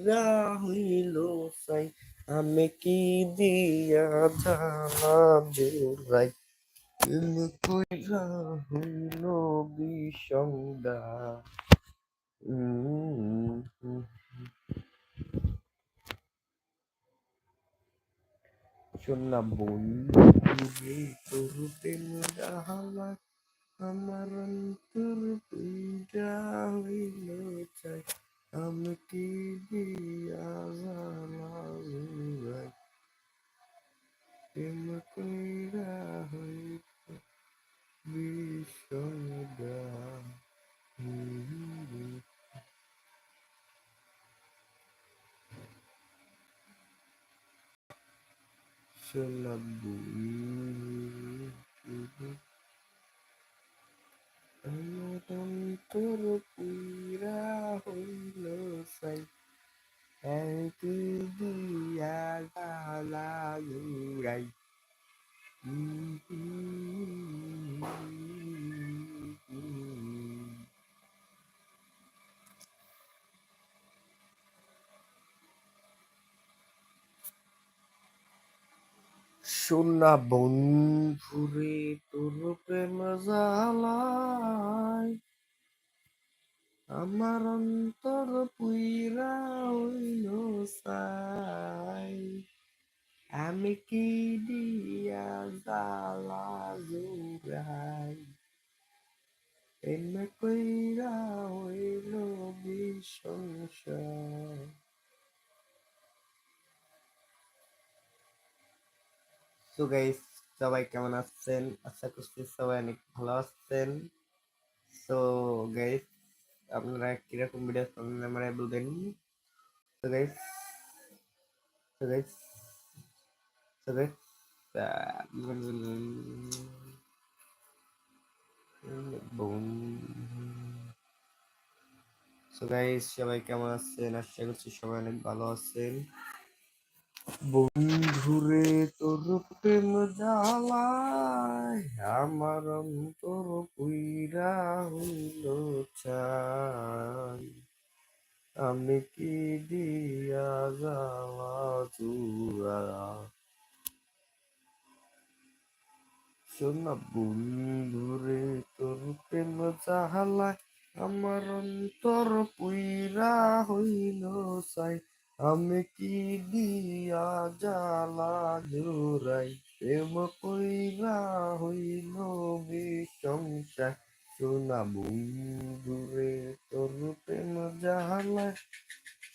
কইরা হইল সাই আমি কি দিয়া জানা জোড়াই প্রেম কইরা হইল বিষঙ্গা। উম, শোনা বন্ধু তোর প্রেম আমার অন্তর পীড়া হইল চাই। আমি কি দিয়া জানাই প্রেম কইরা হইল বিষঙ্গা শোনা বন্ধু আমার অন্তর পুরা হইল সাই একই দিয়া গালা জুড়াই সোনা বন্ধুরে তোর প্রেম জালায় আমার অন্তর পুইরা হইল সাই। আমি কি দিয়া জালা জুড়াই? এমে কইরা হইল বিসংসার তো গাইস সবাই কেমন আছেন? আশা করছি সবাই অনেক ভালো আছেন। সো গাইস আপনারা কীরকম ভিডিও পছন্দ মানে বলবেন তো গাইস তো গাইস তো গাইস সো গাইস সবাই কেমন আছেন আশা করছি সবাই অনেক ভালো আছেন বন্ধুরে তোর প্রেম জ্বালায়, আমার অন্তর পুইরা হইল চাই আমি কি দিয়া যাওয়া চূড়া শোনা বন্ধুরে তোর প্রেম জ্বালায়, আমার অন্তর পুইরা হইল চাই আমি কি দিয়া জ্বালা জোরাই প্রেম কইরা হইল বিসংসার শোনা বন্ধুরে তোর প্রেম জ্বালা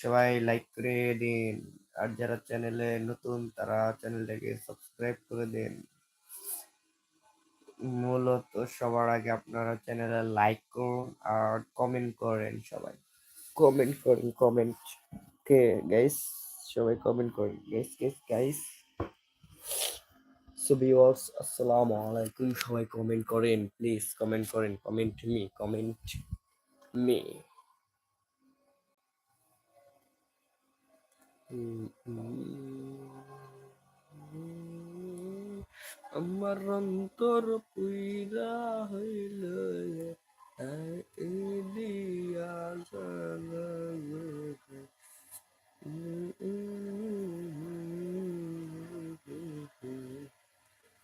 সবাই লাইক করে দিন আর যারা চ্যানেলে নতুন তারা চ্যানেলটাকে সাবস্ক্রাইব করে দিন মূলত সবার আগে আপনারা চ্যানেলে লাইক করুন আর কমেন্ট করেন সবাই কমেন্ট করেন কমেন্ট কে গাইস সবাই কমেন্ট করেন guys guys guys so viewers আসসালামু আলাইকুম সবাই কমেন্ট করেন প্লিজ কমেন্ট করেন কমেন্ট মি কমেন্ট মি আমার অন্তর পুইরা হইল দিয়া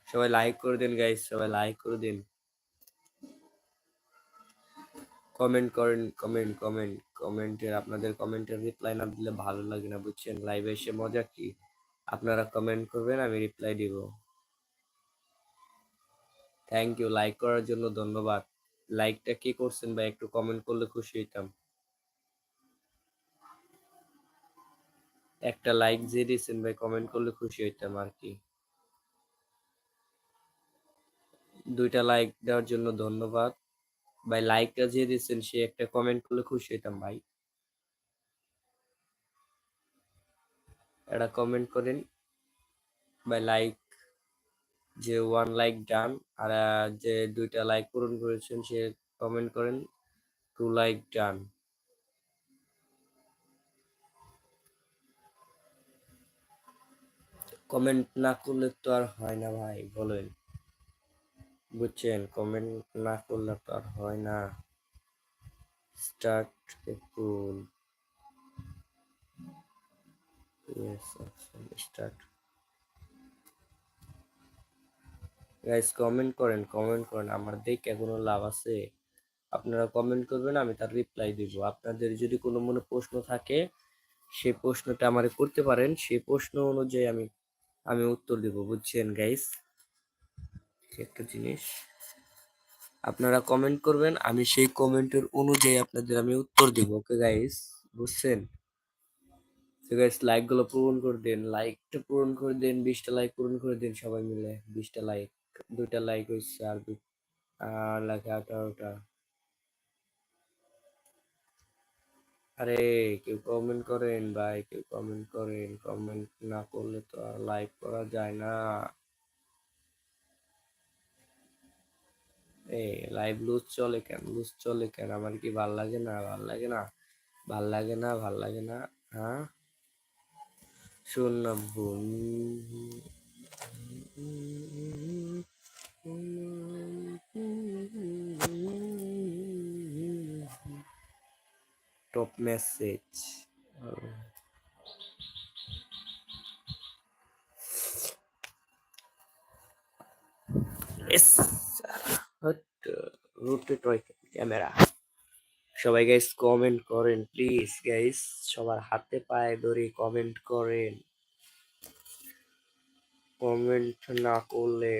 সবাই লাইক করে দিন গাইস সবাই লাইক করে দিন। কমেন্ট করেন কমেন্ট কমেন্ট কমেন্টের আপনাদের কমেন্টের রিপ্লাই না দিলে ভালো লাগে না, বুঝছেন? লাইভে এসে মজা কি? আপনারা কমেন্ট করবেন, আমি রিপ্লাই দিব। থ্যাংক ইউ লাইক করার জন্য ধন্যবাদ। লাইকটা কি করছেন বা একটু কমেন্ট করলে খুশি হইতাম। একটা লাইক দিয়ে দিয়েছেন ভাই কমেন্ট করলে খুশি হইতাম আর কি। দুইটা লাইক দেওয়ার জন্য ধন্যবাদ। ভাই লাইকটা যে দিয়েছেন, সে একটা কমেন্ট করলে খুশি হইতাম ভাই। একটা কমেন্ট করেন। ভাই লাইক যে ওয়ান লাইক ডান আর যে দুইটা লাইক পূরণ করেছেন, সে কমেন্ট করেন টু লাইক ডান কমেন্ট না করলে তো আর হয় না ভাই, বলেন। বুঝছেন? কমেন্ট না করলে তো আর হয় না। স্টার্ট আচ্ছা স্টার্ট গাইস কমেন্ট করেন কমেন্ট করেন। আমার দেখে কোনো লাভ আছে? আপনারা কমেন্ট করবেন, আমি তার রিপ্লাই দিব। আপনাদের যদি কোনো মনে প্রশ্ন থাকে, সেই প্রশ্নটা আমারে করতে পারেন। সেই প্রশ্ন অনুযায়ী আমি আমি উত্তর দেব, বুঝছেন গাইস একটা জিনিস আপনারা কমেন্ট করবেন। আমি সেই কমেন্টের অনুযায়ী আপনাদের আমি উত্তর দিব। ওকে গাইস বুঝছেন? তো গাইস লাইকগুলো পূরণ করে দেন। লাইকটা পূরণ করে দেন, বিশটা লাইক পূরণ করে দেন সবাই মিলে। বিশটা লাইক দুইটা লাইক হয়েছে আর আর লাগে আঠারোটা। আরে, কেউ কমেন্ট করেন ভাই, কেউ কমেন্ট করেন। কমেন্ট না করলে তো আর লাইক করা যায় না। এই লাইভ লুজ চলে কেন? লুজ চলে কেন? আমার কি ভালো লাগে না? ভালো লাগে না? ভালো লাগে না? ভালো লাগে না? হ্যাঁ? শুন না টপ মেসেজ এস রোটেট ক্যামেরা সবাই গাইস কমেন্ট করেন প্লিজ গাইস সবার হাতে পায়ে ধরে কমেন্ট করেন। কমেন্ট না করলে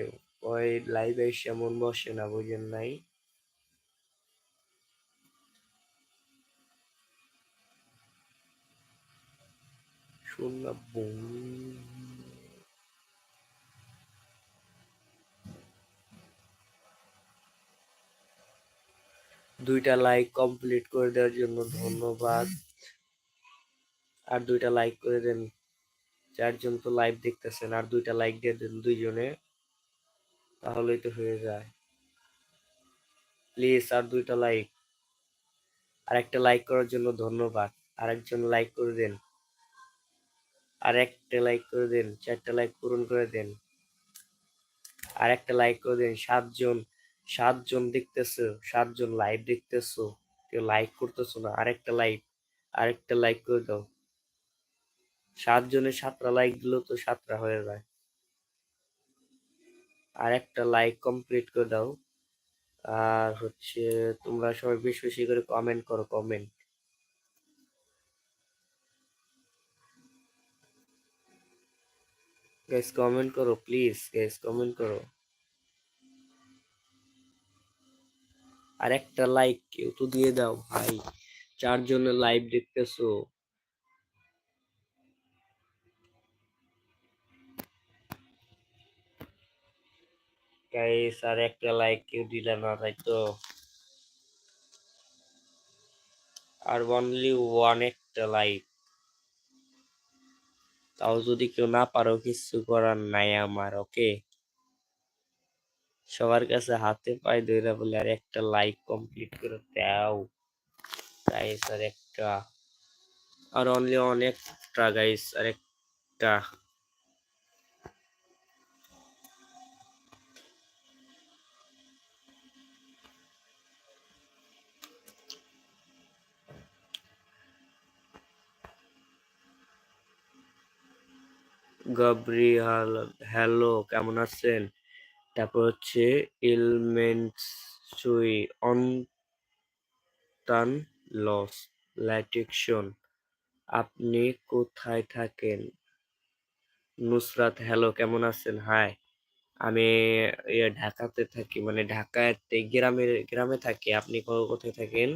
ওই লাইভে এসে মন বসে না, বুঝেন নাই? শুনলাম দুইটা লাইক কমপ্লিট করে দেওয়ার জন্য ধন্যবাদ। আর দুইটা লাইক করে দেন, চারজন তো লাইভ দেখতেছেন, আর দুইটা লাইক দিয়ে দেন দুইজনে, তাহলেই তো হয়ে যায়। প্লিজ আর দুইটা লাইক আর একটা লাইক করার জন্য ধন্যবাদ। আর একজন লাইক করে দেন। আর একটা লাইক করে দেন, চারটা লাইক পূরণ করে দেন। আর একটা লাইক করে দেন, সাতজন। সাতজন দেখতেছো, সাতজন লাইভ দেখতেছো, কেউ লাইক করতেছো না, আরেকটা লাইক আরেকটা লাইক করে দাও। সাতজনের সাতটা লাইক দিলেও তো সাতটা হয়ে যায়। আর একটা লাইক কমপ্লিট করে দাও। আর হচ্ছে তোমরা সবাই বেশি বেশি করে কমেন্ট করো কমেন্ট গাইস কমেন্ট করো প্লিজ গাইস কমেন্ট করো। আর একটা লাইক কেউ তো দিয়ে দাও, ভাই। চারজনের লাইভ দেখতেছো। গাইস আর একটা লাইক কেউ দিলে না, তাই তো। আর অনলি ওয়ান একটা লাইক তাও যদি কেউ না পারো, কিছু করার নাই আমার ওকে সবার কাছে হাতে পায়ে ধরে বলে, আর একটা লাইক কমপ্লিট করে দাও। গাইস আর একটা, আর অনলি অনেকটা গাইস আর একটা। গাবরি হ্যালো কেমন আছেন? তারপর হচ্ছে ইলমেন্টস সুই অনটান লস ল্যাটিকশন আপনি কোথায় থাকেন? নুসরাত হ্যালো কেমন আছেন? হাই আমি ইয়ে ঢাকাতে থাকি মানে ঢাকায় গ্রামে গ্রামে থাকি। আপনি কোথায় থাকেন?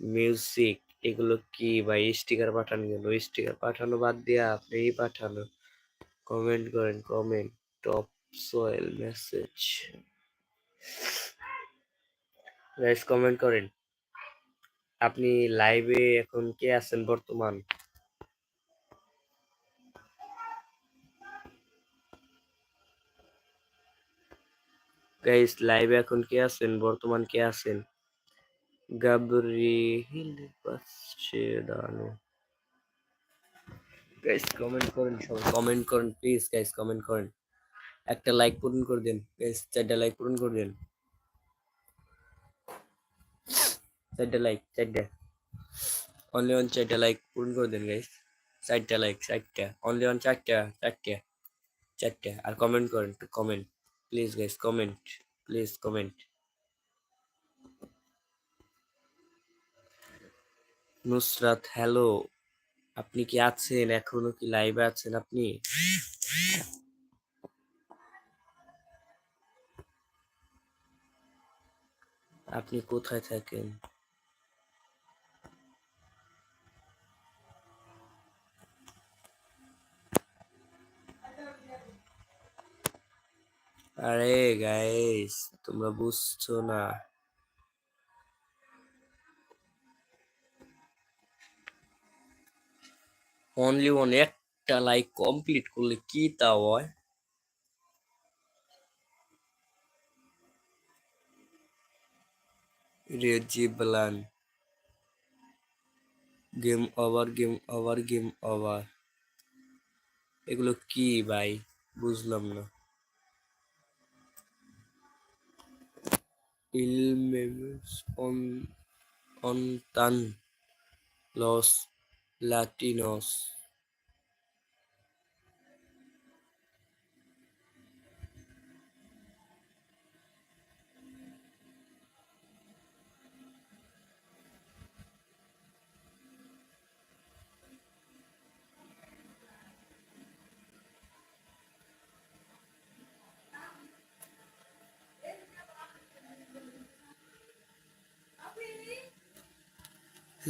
মিউজিক এগুলো কি ভাই? স্টিকার পাঠান গেল স্টিকার পাঠানো বাদ দিয়ে আপনি পাঠানো। কমেন্ট করেন comment top Soyel message guys comment করেন। আপনি লাইভে এখন কে আছেন বর্তমান? গাইস লাইভে এখন কে আছেন? বর্তমান কে আছেন? গাবরিহিল পাশে দাঁড়ানো গাইস কমেন্ট করেন সবাই। কমেন্ট করেন প্লিজ গাইস কমেন্ট করেন। একটা লাইক পূরণ করে দেন চারটা লাইক পূরণ করে দেন। চারটা লাইক চারটা। অনলি অন চারটা লাইক পূরণ করে দেন গাইস চারটা লাইক চারটা। অনলি অন চারটা চারটা চারটা। আর কমেন্ট করেন comment please guys comment please comment Nusrat hello আপনি কি আছেন? এখনও কি লাইভে আছেন আপনি? আপনি কোথায় থাকেন? আরে গাইস তোমরা বুঝছ না। অনলি ওয়ান একটা লাইক কমপ্লিট করলে কি তা হয়? রেজিবলান game over game over game over এগুলো কি ভাই? বুঝলাম না। অন্তান লস লাটিনস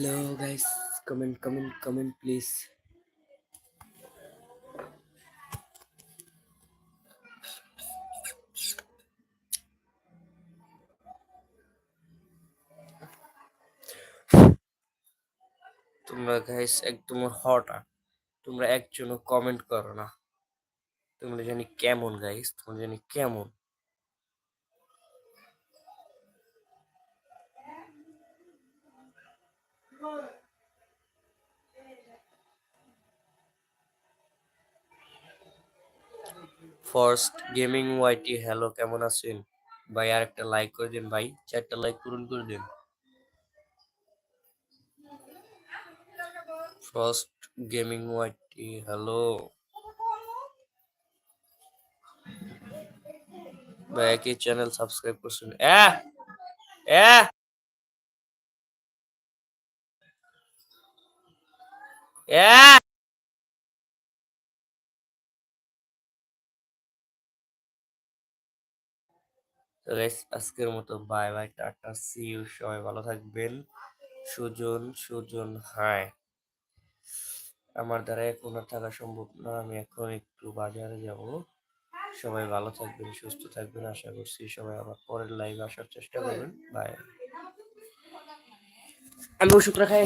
Hello guys, comment, comment, comment please. তোমরা গাইস একদম হট তোমরা একজনও কমেন্ট করো না তোমরা জানি কেমন গাইস তোমরা জানি কেমন ফার্স্ট গেমিং ওয়াইটি হ্যালো কেমন আছেন? ভাই আর একটা লাইক করে দিন ভাই, চারটা লাইক পূরণ করে দিন। ফার্স্ট গেমিং ওয়াইটি হ্যালো ভাই, একই চ্যানেল সাবস্ক্রাইব করছেন। এ এ তো গাইস আজকের মতো bye bye tata see you সবাই ভালো থাকবেন। সুজন সুজন হাই আমার দ্বারা এখন আর থাকা সম্ভব না, আমি এখন একটু বাজারে যাব। সবাই ভালো থাকবেন, সুস্থ থাকবেন, আশা করছি সবাই আবার পরের লাইভে আসার চেষ্টা করবেন। বাই আমি ওষুধটা খাই